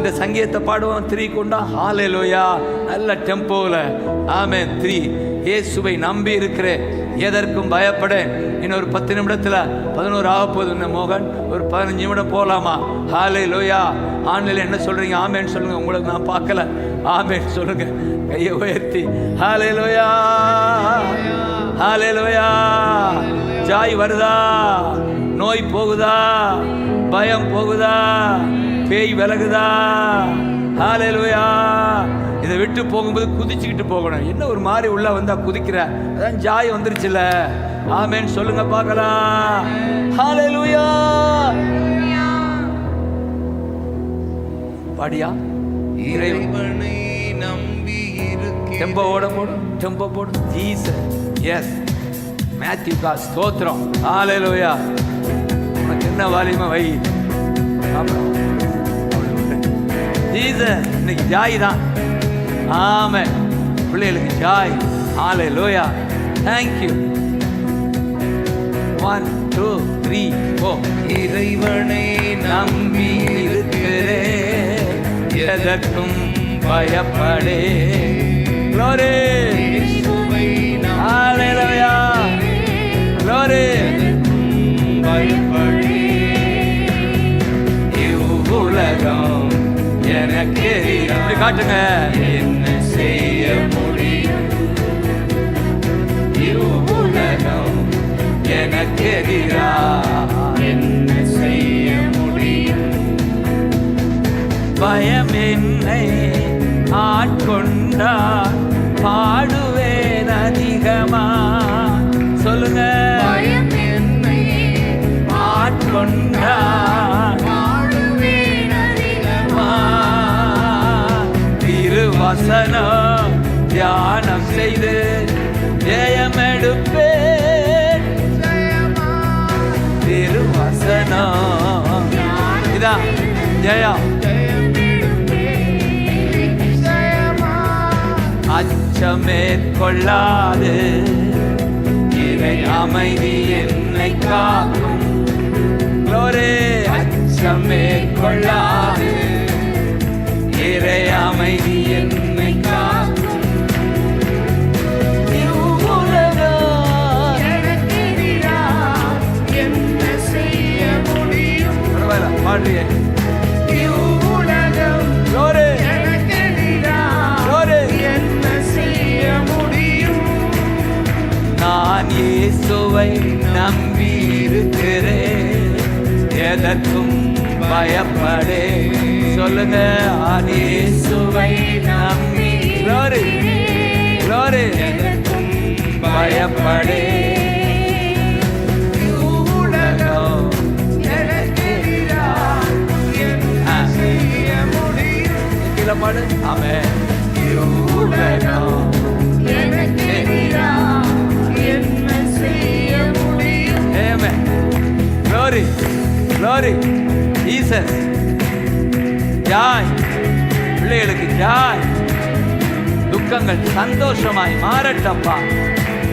இந்த சங்கீதத்தை பாடுவோம். த்ரீ கொண்டா ஹாலேலோயா நல்ல டெம்போவில் ஆமே த்ரீ இயேசுவை நம்பி இருக்கிறேன். எதற்கும் பயப்படேன். இன்னொரு பத்து நிமிடத்தில் பதினோரு ஆக போகுது. மோகன் ஒரு பதினஞ்சு நிமிடம் போகலாமா ஹாலே லோயா ஆன்லைனில் என்ன சொல்கிறீங்க ஆமேன்னு சொல்லுங்கள் உங்களுக்கு நான் பார்க்கல. ஆமேன்னு சொல்லுங்கள் கையை உயர்த்தி. ஹாலே லோயா ஹாலே லோயா ஜாய் வருதா? நோய் போகுதா? பயம் போகுதா? பேய் விலகுதா? ஹாலே லோயா இதை விட்டு போகும்போது குதிச்சுக்கிட்டு போகணும். என்ன ஒரு மாதிரி உள்ள வந்தா குதிக்கிற? அதான் ஜாய் வந்துருச்சுல. ஆமேன்னு சொல்லுங்க பார்க்கலாம். ஹalleluya. பாடியா? இறைவன். இறைவனை நம்பி இருக்கிறேன் டெம்போ ஓட போடும் டெம்போ போடும் ஜீசஸ் எஸ் மேத்யூ கா ஸ்தோத்திரம். ஹalleluya. உனக்கு என்ன வாலியமா வை? ஜீசஸ் இன்னைக்கு ஜாய் தான். ஆமே. பிள்ளைகளுக்கு joy. Hallelujah thank you one two three four இறைவனை நம்பி நம்பி இருக்கிறேன். எதற்கும் பயப்படே. அப்படி காட்டுங்க. என்ன செய்ய முடியும்? இவ்வுலகம் எனக்கு எதிராக என்ன செய்ய முடியும்? பயம் என்னை ஆட்கொண்டார் பாடுவேன் அதிகமா? சொல்லுங்க. பயம் என்னை ஆட்கொண்டார் வசனம் தியானம் செய்து ஜெயமெடுப்பேன். திருவசனம். இதான் ஜெயா. அச்சமே கொள்ளாது இறை அமைதி என்னை காக்கும். இயேசுவை நம்பி இருக்கிறேன் எதற்கும் பயப்படே. சொல்லுங்க இயேசுவை நம்பி பயப்படே. முடியும் amen Glory. Glory. Jesus. Joy பிள்ளைகளுக்கு ஜாய் துக்கங்கள் சந்தோஷமாய் மாறட்டப்பா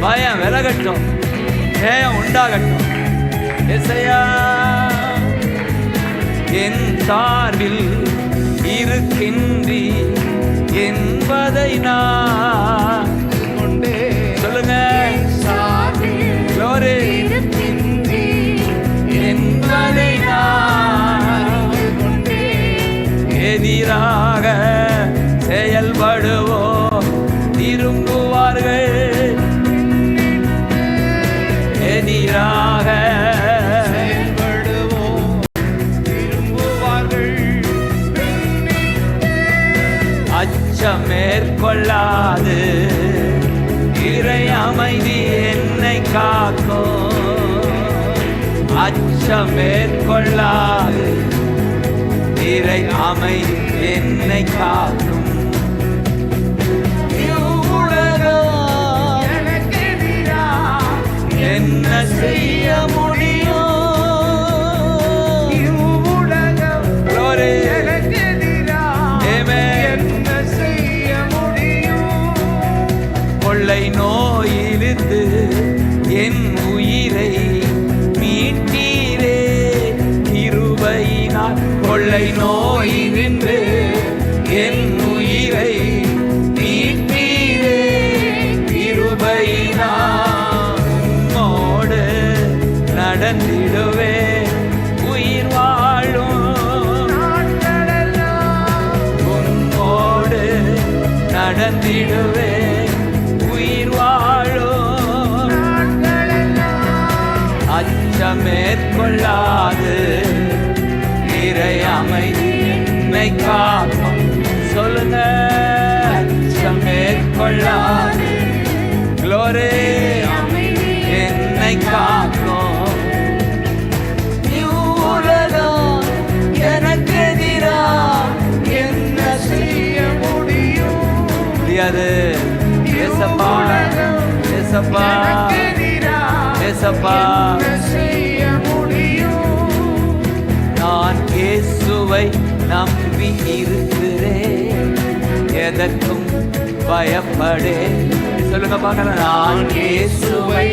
பயம் விலகட்டும் ஜெயம் உண்டாகட்டும் எசையா என் சார்பில் இருக்கின்றி என்பதை நான் சொல்லுங்க. என்பதை நான் எதிராக அச்சம் மேற்கொள்ளாது இறை அமைதி என்னை காக்கும் அச்சம் மேற்கொள்ளாது இறை அமைதி என்னை காக்கும் கொலை நோயிலிருந்து என் உயிரை மீட்டீரே. இருவையினால் கொள்ளை நோயிலிருந்து என் உயிரை மீட்டீரே. இருவையினால் உன்னோடு நடந்திடுவே உயிர் வாழும் நடந்திடுவே இறை என்னை காக்கும் சொல்லுங்க அச்சம் மேற்கொள்ளாது குளோரே என்னை காக்கும் இவ்வுலகம் எனக்கு எதிரா என்ன செய்ய முடியும் முடியாது ஏசப்பா ஏசப்பா ஏசப்பா நான் இயேசுவை நம்பி இருக்கிறேன். எதற்கும் பயப்படே சொல்லுங்க பார்க்கலாம். நான் இயேசுவை